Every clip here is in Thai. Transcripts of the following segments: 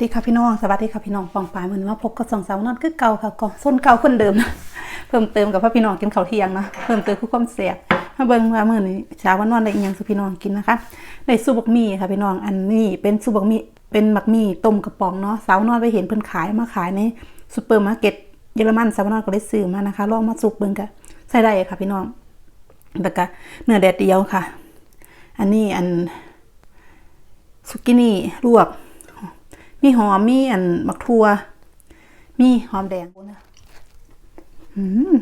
ดีค่ะพี่น้องสวัสดีค่ะพี่น้องปองปลายมือนี้มาพบกับสองสาวนอนคือเก่าค่ะก็ส้นเก่าคนเดิมนะเพิ่มเติมกับพ่อพี่น้องกินข้าวเที่ยงนะเพิ่มเติมคือความเสียบมาเบิ่งว่ามื้อนี้เช้าวันนอนได้อีหยังสุพี่น้องกินนะคะได้ซุปบักหมี่ค่ะพี่น้องอันนี้เป็นซุปบักหมี่เป็นบักหมี่ต้มกระป๋องเนาะสาวนอนไปเห็นเพิ่นขายมาขายในซูเปอร์มาร์เก็ตเยอรมันสาวนอนก็เลยซื้อมานะคะลองมาสุกเบิ่งกันใส่ได้ค่ะพี่น้องแล้วก็เนื้อแดดเดียวค่ะ อันนี้อันสุกินี่ลวก มีหอมมีอันบักทัว มีหอมแดงอืม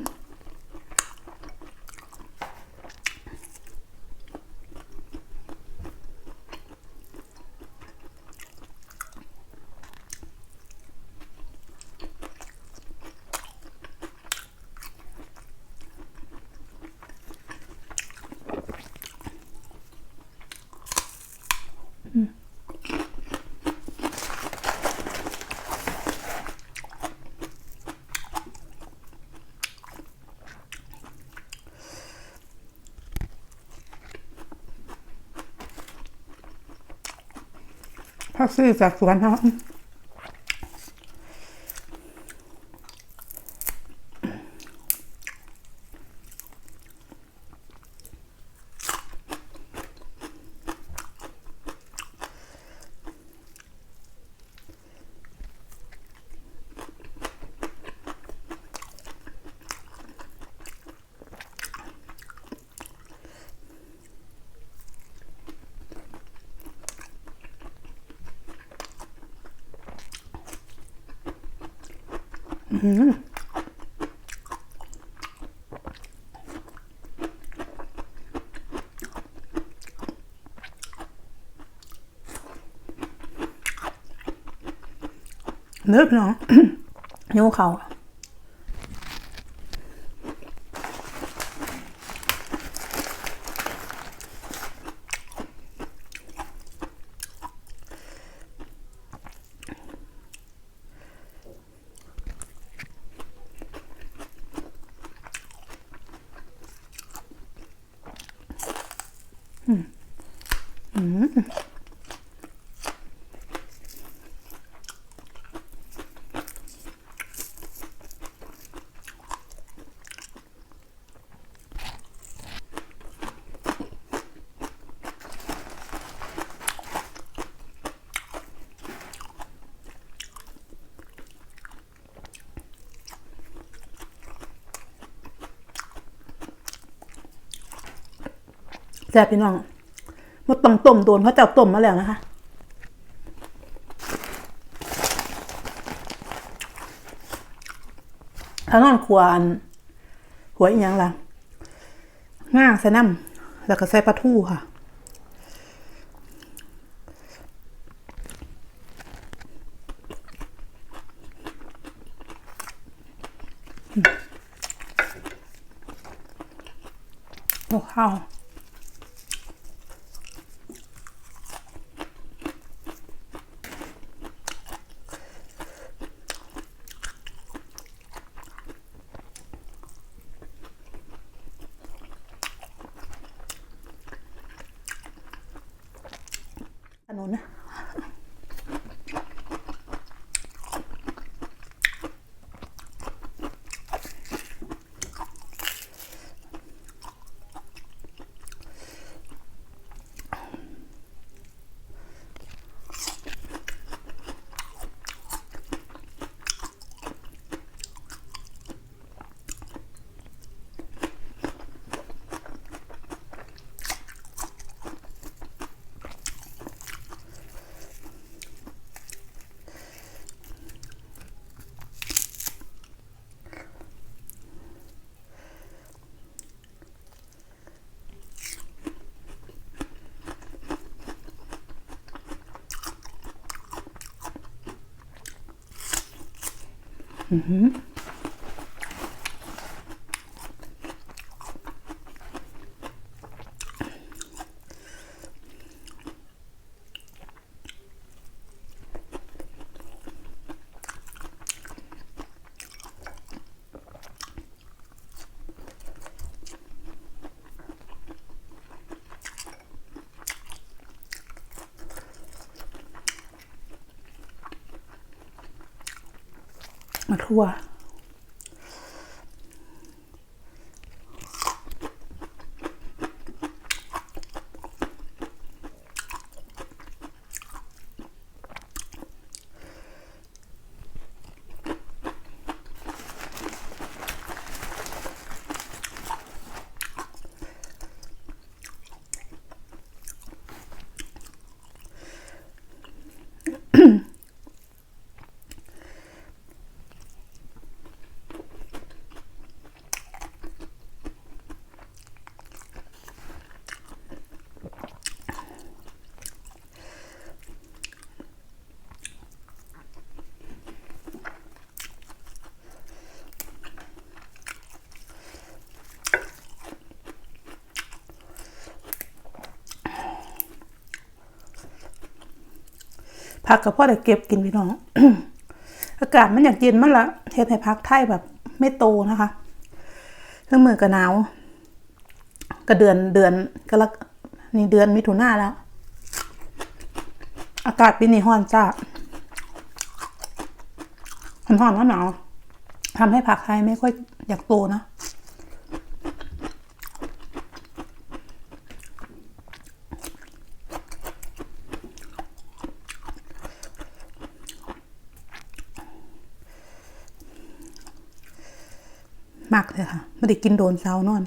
ผักซื้อจากสวนเขา เนื้อพี่น้องนิ้วเขา แซ่บพี่น้อง มาต้องต้มโดนเพราะเจ้าต้มมาแล้วนะคะถ้านอนควอันหัวอีกอย่างละง่าใส่น้ำแล้วก็ใส่ปลาทูค่ะโอ้ข้าว ถ Mhm. มาทั่ว ผักกับพ่อได้เก็บกินพี่น้อง อากาศมันอยากเย็นมันละเทศให้พักไทยแบบ ไม่โตนะคะเรื่องมือกับหนาวก็เดือนเดือนก็ละนี่เดือนมิถุนาแล้ว อากาศปีนี้ร้อนจ้ามันร้อนแล้วหนาวทำให้ผักไทยไม่ค่อยอยากโตนะ มากเลยค่ะไม่ได้กินโดนเซานอน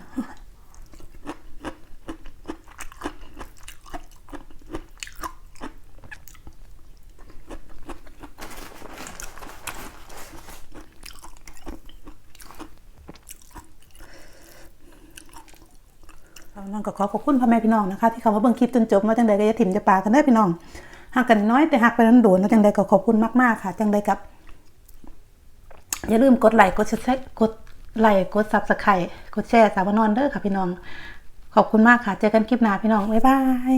เรานั่งก็ขอขอบคุณพ่อแม่พี่น้องนะคะ ที่เขามาเบิ่งคลิปจนจบมาจังใดก็อย่าถิ่มจะปากันได้อพี่น้องหักกันน้อยแต่หักไปนั้นโดนแล้วจังใดก็ขอบคุณมากๆค่ะ จังใดกับ อย่าลืมกดไลค์กดแชร์กด ไลค์กดซับสไครต์กดแชร์สาวนอนเด้อค่ะพี่น้อง ขอบคุณมากค่ะ เจอกันคลิปหน้าพี่น้อง บ๊ายบาย